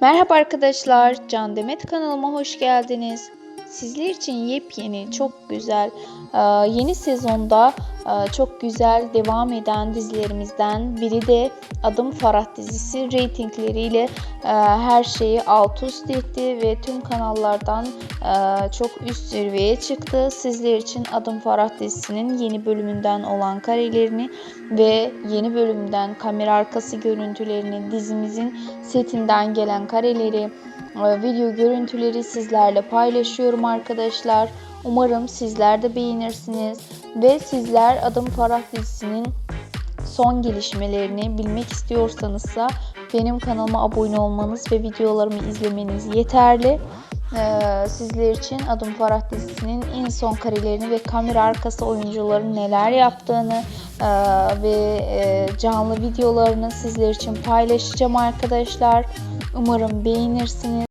Merhaba arkadaşlar, Can Demet kanalıma hoş geldiniz. Sizler için yepyeni, çok güzel, yeni sezonda çok güzel devam eden dizilerimizden biri de Adım Farah dizisi reytingleriyle e, her şeyi alt üst etti ve tüm kanallardan e, çok üst seviyeye çıktı. Sizler için Adım Farah dizisinin yeni bölümünden olan karelerini ve yeni bölümden kamera arkası görüntülerini, dizimizin setinden gelen kareleri, video görüntüleri sizlerle paylaşıyorum arkadaşlar. Umarım sizler de beğenirsiniz ve sizler Adım Farah dizisinin son gelişmelerini bilmek istiyorsanızsa benim kanalıma abone olmanız ve videolarımı izlemeniz yeterli. Ee, sizler için Adım Farah dizisinin en son karelerini ve kamera arkası oyuncuların neler yaptığını ve e, canlı videolarını sizler için paylaşacağım arkadaşlar. Umarım beğenirsiniz.